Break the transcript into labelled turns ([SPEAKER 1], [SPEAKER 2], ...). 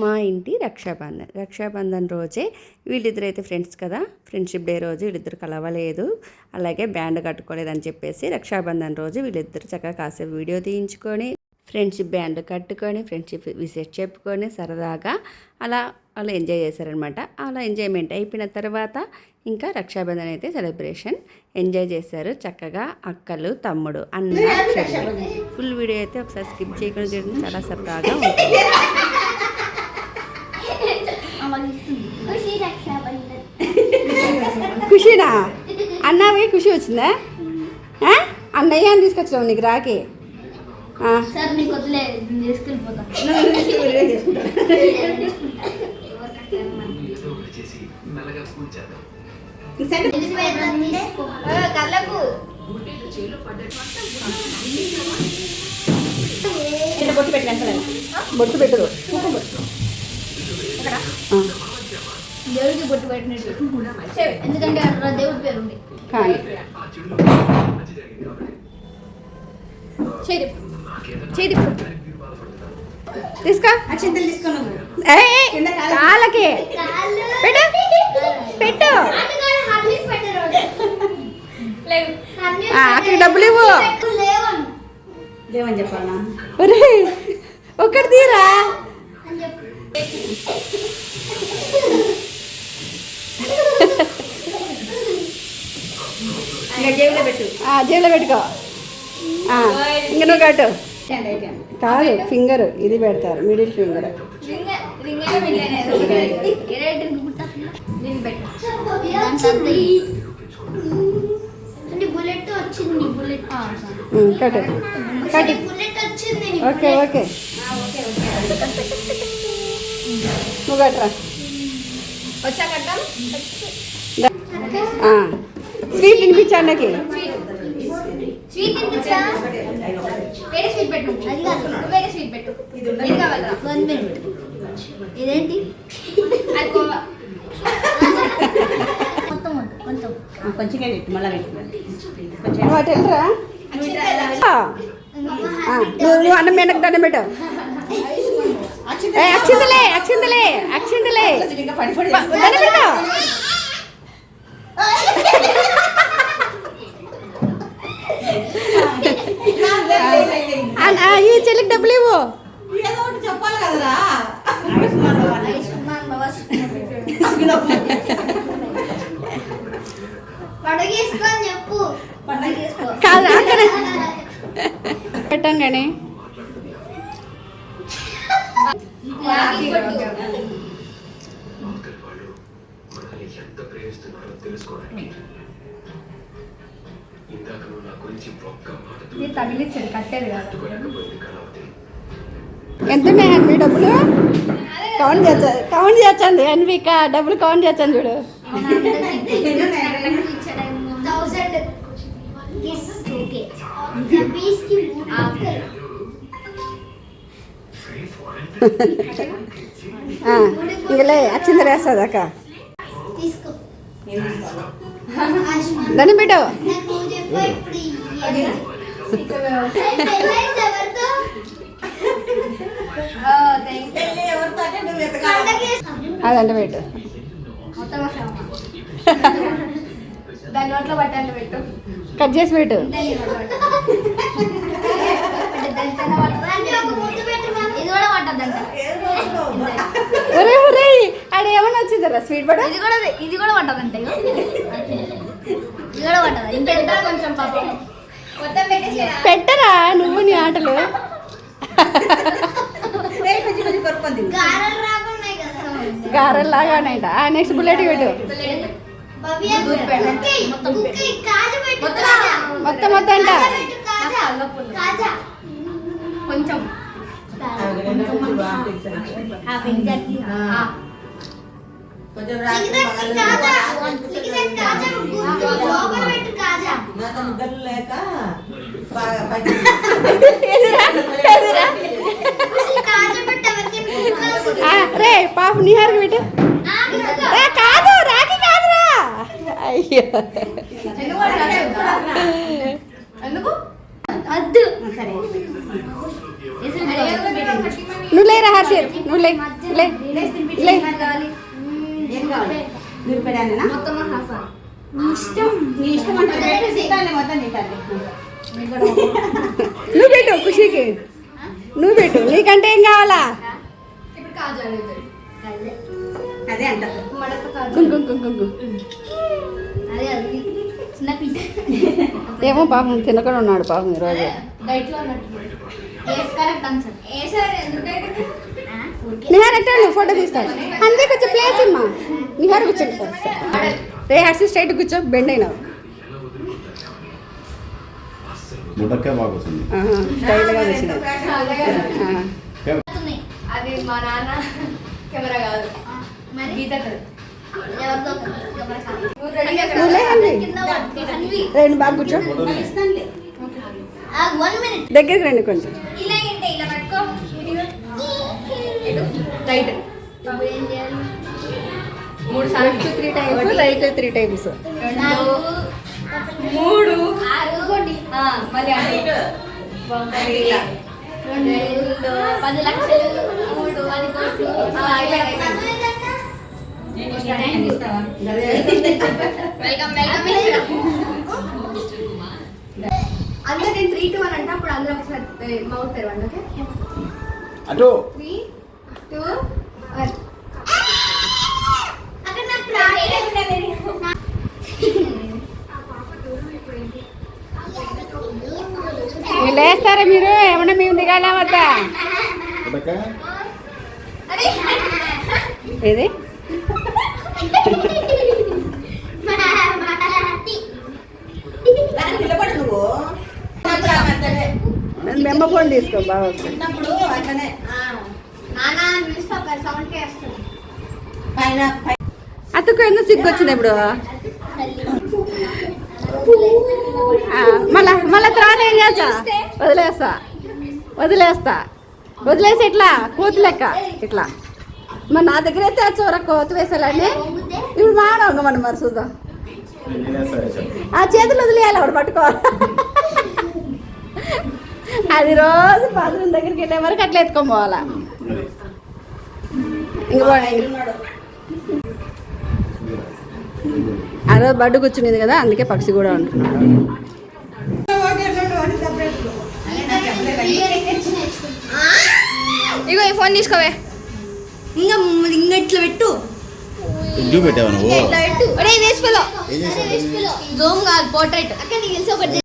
[SPEAKER 1] మా ఇంటి రక్షాబంధన్ రక్షాబంధన్ రోజే వీళ్ళిద్దరు అయితే ఫ్రెండ్స్ కదా. ఫ్రెండ్షిప్ డే రోజు వీళ్ళిద్దరు కలవలేదు. అలాగే బ్యాండ్ కట్టుకోలేదని చెప్పేసి రక్షాబంధన్ రోజు వీళ్ళిద్దరు చక్కగా కాసేపు వీడియో తీయించుకొని ఫ్రెండ్షిప్ బ్యాండ్ కట్టుకొని ఫ్రెండ్షిప్ విషెస్ చెప్పుకొని సరదాగా అలా వాళ్ళు ఎంజాయ్ చేశారనమాట అలా ఎంజాయ్మెంట్ అయిపోయిన తర్వాత ఇంకా రక్షాబంధన్ అయితే సెలబ్రేషన్ ఎంజాయ్ చేశారు. చక్కగా అక్కలు తమ్ముడు అన్న ఫుల్ వీడియో అయితే ఒకసారి స్కిప్ చేయకుండా చూడండి. చాలా సరదాగా ఉంటుంది
[SPEAKER 2] ఖుషి రక్షాబంధన్
[SPEAKER 1] ఖుషినా అన్నవి ఖుషి వచ్చిందా? ఆ? అన్నయ్య అని తీసుకొచ్చావు నీకు రాకి
[SPEAKER 2] కళ్ళకు
[SPEAKER 1] బొట్టు పెట్టు బొట్టు పెట్టదు.
[SPEAKER 2] దేవుడికి బొట్టు పెట్టినట్టు. ఎందుకంటే అక్కడ దేవుడి పేరు ఉంది.
[SPEAKER 1] కానీ తీసుకో.
[SPEAKER 3] అక్షంతలు తీసుకున్నాము
[SPEAKER 1] కాళ్ళకి. పెట్టు. పెట్టు. ఆ, అక్కడికి డబ్బులు ఇవ్వు.
[SPEAKER 2] లేవను
[SPEAKER 3] చెప్పాలా?
[SPEAKER 1] ఒక్కటి తీరా
[SPEAKER 2] అని చెప్పు
[SPEAKER 3] ఇంకా జేబులో పెట్టు.
[SPEAKER 1] ఆ, జేబులో పెట్టుకో. ఆ, ఇంక నువ్వు కట్టు. కాదు ఫింగర్ ఇది పెడతారు మిడిల్ ఫింగర్. Okay okay. నువ్వు కట్టరా
[SPEAKER 2] వచ్చా కట్టం?
[SPEAKER 1] ఆ, స్వీట్ తినిపించు అన్నకి.
[SPEAKER 2] స్వీట్ తినిపించా? వేరే స్వీట్ పెట్టు. అది కాదు. నువ్వు వేరే స్వీట్ పెట్టు. ఇది కావాలా వన్ మినిట్. ఇదేంటి? అది కోవా. మొత్తం వద్దు, కొంచెం.
[SPEAKER 3] ఆ, కొంచెంగా పెట్టు మళ్ళీ పెట్టు. కొంచెం.
[SPEAKER 1] నువ్వు అటు వెళ్ళరా అన్నం వెనక్కి దండం పెట్టు. అక్షింతలే
[SPEAKER 3] ఇంకా పడిపోయి
[SPEAKER 1] దండం పెట్టు ఆ, ఆ, ఈ చెల్లికి డబ్బులు ఇవ్వు.
[SPEAKER 3] ఏదో ఒకటి చెప్పాలి కదరా.
[SPEAKER 2] చెప్పు.
[SPEAKER 1] కాదు అక్కడ కానీ
[SPEAKER 2] రాఖీ కొట్టు.
[SPEAKER 4] అవతలి వాళ్ళు మనల్ని ఎంత ప్రేమిస్తున్నారో తెలుసుకోవడానికి ఇందాక నువ్వు నా గురించి ఒక్క మాట
[SPEAKER 2] తగిలించాడు కట్టేది కాదు.
[SPEAKER 1] ఎంత ఉన్నాయి అన్వి డబ్బులు? కౌంట్ చేస్తా కౌంట్ చేస్తాండి అన్విక డబ్బులు కౌంట్ చేస్తాను చూడు. ఇంకలే అచ్చింది వేస్తుంది అక్క.
[SPEAKER 2] తీసుకో.
[SPEAKER 3] ఏం
[SPEAKER 2] పట్టాలి. దానిపైన పట్టాలి. ఇది కూడా పట్టద్దంట.
[SPEAKER 1] ఒరే ఒరే. ఆడ ఏమన్నా వచ్చిందరా? స్వీట్ పడ
[SPEAKER 2] ఇది కూడా ఇది కూడా పట్టదంట. ఇది కూడా పట్టదు. ఎంత కొంచెం పాపం.
[SPEAKER 1] పెట్టరా? నువ్వు నీ ఆటలు.
[SPEAKER 3] రేపు
[SPEAKER 2] గారెలు రాకున్నాయి కదా
[SPEAKER 1] గారెల్లాగానైట నెక్స్ట్ బుల్లెట్ పెట్టు మొత్తం మొత్తం అంట
[SPEAKER 2] కొంచెం
[SPEAKER 3] రెండు కొంచెం బాగా తిను.
[SPEAKER 2] ఆ.
[SPEAKER 3] కొంచెం రాత్రి
[SPEAKER 2] సిగరెట్
[SPEAKER 3] పగలు
[SPEAKER 2] కాజా సిగరెట్ కాజా గుర్తు లోపల పెట్టు కాజా
[SPEAKER 3] నాతో నిద్రలు లేక బాగా పైకి
[SPEAKER 1] ఎదురా ఎదురా
[SPEAKER 2] అసలు కాజా పెట్టు ఎవరికి కుక్కలు
[SPEAKER 1] ఆ, రే పాప నిహార్కి పెట్టు
[SPEAKER 2] నాకు ఇదిగో.
[SPEAKER 1] రే కాదు రాకి కాదురా అయ్యో నువ్వు లేరా హర్షిత్ నువ్వు లే లే లే
[SPEAKER 3] పెట్టు,
[SPEAKER 1] నువ్వు పెట్టు ఖుషికి. నువ్వు పెట్టు నీకంటే ఏం కావాలా?
[SPEAKER 2] ఇప్పుడు కాజు అడుగుతాడు.
[SPEAKER 3] అదే
[SPEAKER 2] పీస్
[SPEAKER 1] ఏమో పాపం తినకుండా ఉన్నాడు పాపం ఈరోజు
[SPEAKER 2] డైట్లో ఉన్నట్టు ఎస్ కరెక్ట్ ఆన్సర్ ఏ సార్ ఎందుకు డైట్
[SPEAKER 1] నిహార్ ఎట్టా నువ్వు ఫోటో తీస్తాను అంతే కొంచెం ప్లేస్ ఇమ్మా నిహార్ కూర్చోండి రే స్ట్రైట్ కూర్చో బెండ్ అయినావు
[SPEAKER 5] బాగా
[SPEAKER 1] స్టైల్గా వచ్చింది
[SPEAKER 2] అది మా నాన్న కెమెరా కాదు. గీత.
[SPEAKER 1] రండి బాగా కూర్చో. దగ్గరికి రండి కొంచెం.
[SPEAKER 2] మూడు సార్లు.
[SPEAKER 1] Three times right three times
[SPEAKER 2] మూడు. మళ్ళీ. రెండు పది లక్షలు మూడు పది కోట్లు. అందరూ నేను త్రీ టూ అని అంటే అప్పుడు అందరూ ఒకసారి మౌత్ తెరవండి ఓకే?
[SPEAKER 5] అటు.
[SPEAKER 2] Three two one. అక్కడ నాకు రాయలేదు
[SPEAKER 1] మీరు? ఏమన్నా మేము దిగాలా వద్దా?
[SPEAKER 5] ముడక్క
[SPEAKER 2] అరే
[SPEAKER 1] ఏది. బెమ్మ ఫోన్ తీసుకో బాగా అతకు ఎందుకు సిగ్గు వచ్చింది ఇప్పుడు మళ్ళా మళ్ళా వదిలేస్తా. వదిలేస్తా. వదిలేసి ఇట్లా కోతి లెక్క. ఇట్లా. మరి నా దగ్గర అయితే ఆ కోతి వేసాలని ఇప్పుడు మాడవు మనం మరి చూద్దాం. ఆ చేతులు వదిలేయాలి అప్పుడు పట్టుకోవాలి. అది రోజు బాత్రూమ్ దగ్గరికి వెళ్ళే వరకు అట్లా ఎత్తుకొని పోవాలా.
[SPEAKER 5] మరి
[SPEAKER 1] ఆ రోజు బడ్డు కూర్చునేది కదా అందుకే పక్షి కూడా ఉంటున్నాడు.
[SPEAKER 2] ఇగో ఈ ఫోన్ తీసుకోవే. ఇంకా ఇంకా ఇట్లా పెట్టు.
[SPEAKER 5] ఇంటికి పెట్టావు నువ్వు?
[SPEAKER 2] ఇట్లా పెట్టు. ఒరే వేసుకోలో జూమ్ కాదు పోర్ట్రేట్ అక్కడ నీకు తెలిసి ఒకటి?